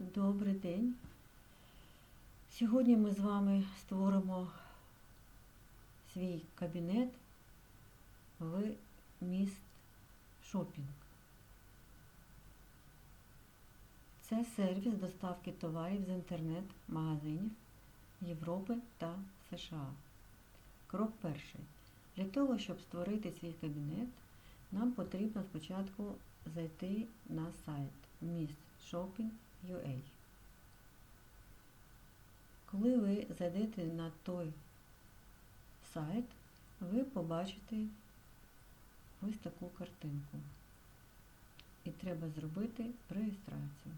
Добрий день. Сьогодні ми з вами створимо свій кабінет в міст шопінг. Це сервіс доставки товарів з інтернет-магазинів Європи та США. Крок перший. Для того, щоб створити свій кабінет, нам потрібно спочатку зайти на сайт міст Shopping.ua. Коли ви зайдете на той сайт, ви побачите ось таку картинку. І треба зробити реєстрацію.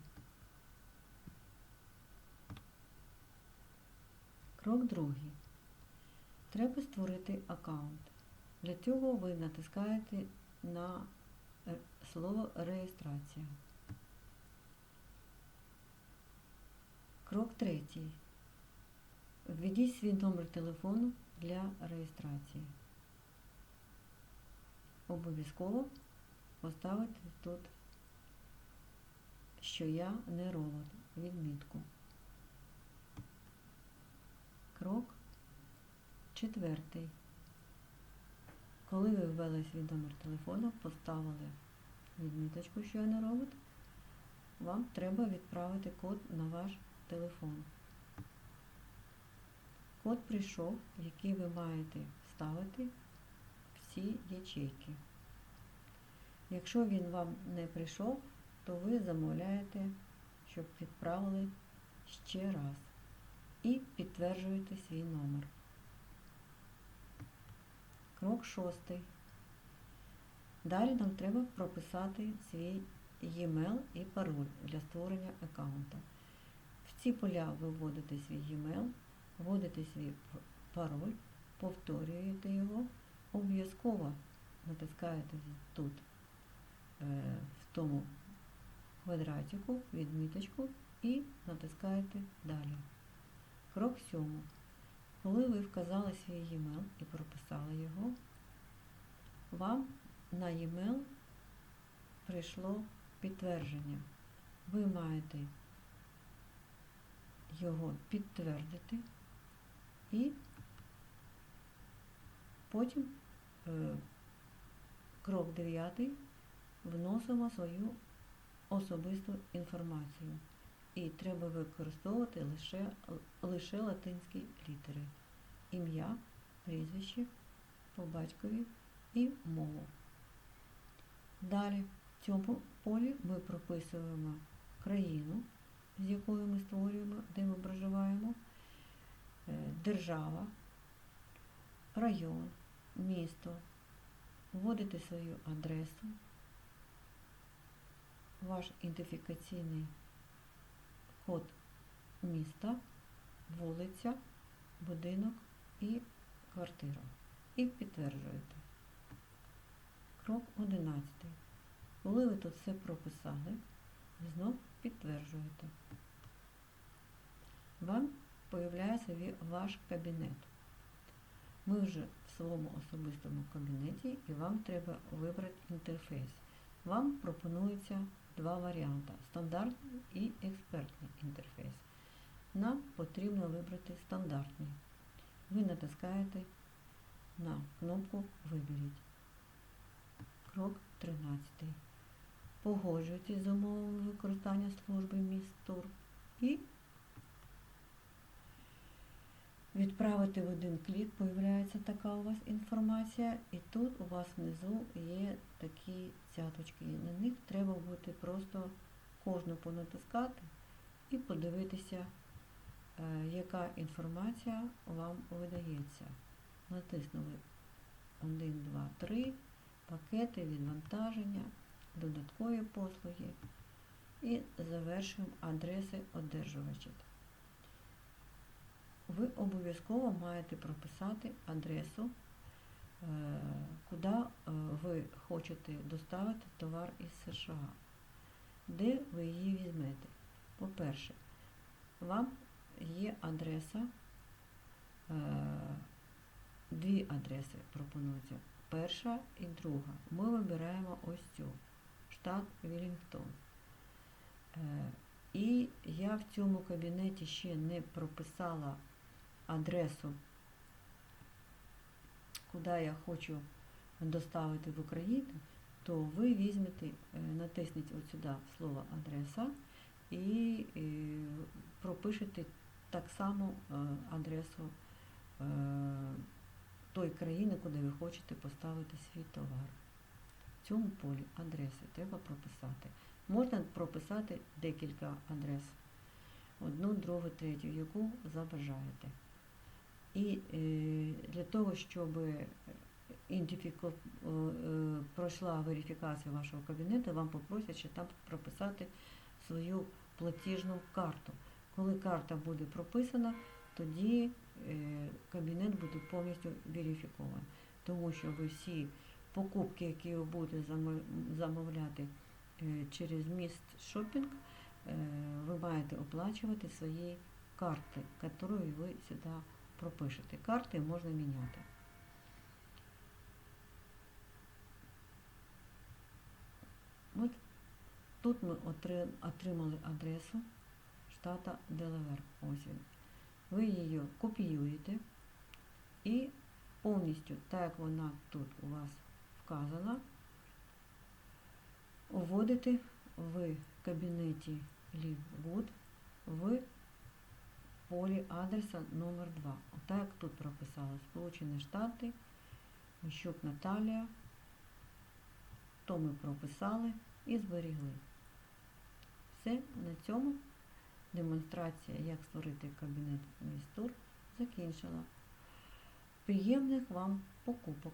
Крок другий. Треба створити аккаунт. Для цього ви натискаєте на е, слово реєстрація. Крок третій. Введіть свій номер телефону для реєстрації. Обов'язково поставити тут, що я не робот, відмітку. Крок четвертий. Коли ви ввели свій номер телефону, поставили відміточку, що я не робот, вам треба відправити код на ваш телефон. Код прийшов, який ви маєте вставити в ці ячейки. Якщо він вам не прийшов, то ви замовляєте, щоб відправили ще раз і підтверджуєте свій номер. Крок шостий. Далі нам треба прописати свій e-mail і пароль для створення аккаунта. Ці поля ви вводите свій e-mail, вводите свій пароль, повторюєте його, обов'язково натискаєте тут е, в тому квадратику, відміточку і натискаєте далі. Крок сьомий. Коли ви вказали свій e-mail і прописали його, вам на e-mail прийшло підтвердження. Ви маєте його підтвердити і потім е, крок 9 вносимо свою особисту інформацію. І треба використовувати лише, лише латинські літери. Ім'я, прізвище, по батькові і мову. Далі в цьому полі ми прописуємо країну, з якою ми створюємо, де ми проживаємо, е, держава, район, місто, вводите свою адресу, ваш ідентифікаційний код міста, вулиця, будинок і квартира. І підтверджуєте. Крок 11. Коли ви тут все прописали, знов підтверджуєте. Вам появляється ваш кабінет. Ми вже в своєму особистому кабінеті і вам треба вибрати інтерфейс. Вам пропонується два варіанти стандартний і експертний інтерфейс. Нам потрібно вибрати стандартний. Ви натискаєте на кнопку Виберіть. Крок 13. Погоджуйтесь з умовами використання служби міст-тур і відправити в один клік, появляється така у вас інформація, і тут у вас внизу є такі цяточки. На них треба буде просто кожну понатискати і подивитися, е, яка інформація вам видається. Натиснули 1, 2, 3, пакети, відвантаження, додаткові послуги і завершуємо адреси одержувачів. Ви обов'язково маєте прописати адресу, е, куди е, ви хочете доставити товар із США, де ви її візьмете. По-перше, вам є адреса, е, дві адреси пропонуються. Перша і друга. Ми вибираємо ось цю штат Вілінгтон. І я в цьому кабінеті ще не прописала адресу, куди я хочу доставити в Україну, то ви візьмете, е, натисніть от сюди слово адреса і е, пропишете так само е, адресу е, той країни, куди ви хочете поставити свій товар. В цьому полі адреси треба прописати. Можна прописати декілька адрес. Одну, другу, третю, яку забажаєте. І е, для того, щоб ідентифіку- е, е, пройшла верифікація вашого кабінету, вам попросять ще там прописати свою платіжну карту. Коли карта буде прописана, тоді е, кабінет буде повністю верифікований. Тому що ви всі покупки, які ви будете замовляти е, через міст шопінг, е, ви маєте оплачувати свої карти, які ви сюди пропишете. Карти можна міняти. От тут ми отримали адресу штата Делавер. Ось він. Ви її копіюєте і повністю, так як вона тут у вас вказана, вводите в кабінеті LiveGood в полі адреса номер 2 Отак як тут прописала Сполучені Штати, Міщук Наталія, то ми прописали і зберігли. Все, на цьому демонстрація, як створити кабінет містур, закінчила. Приємних вам покупок!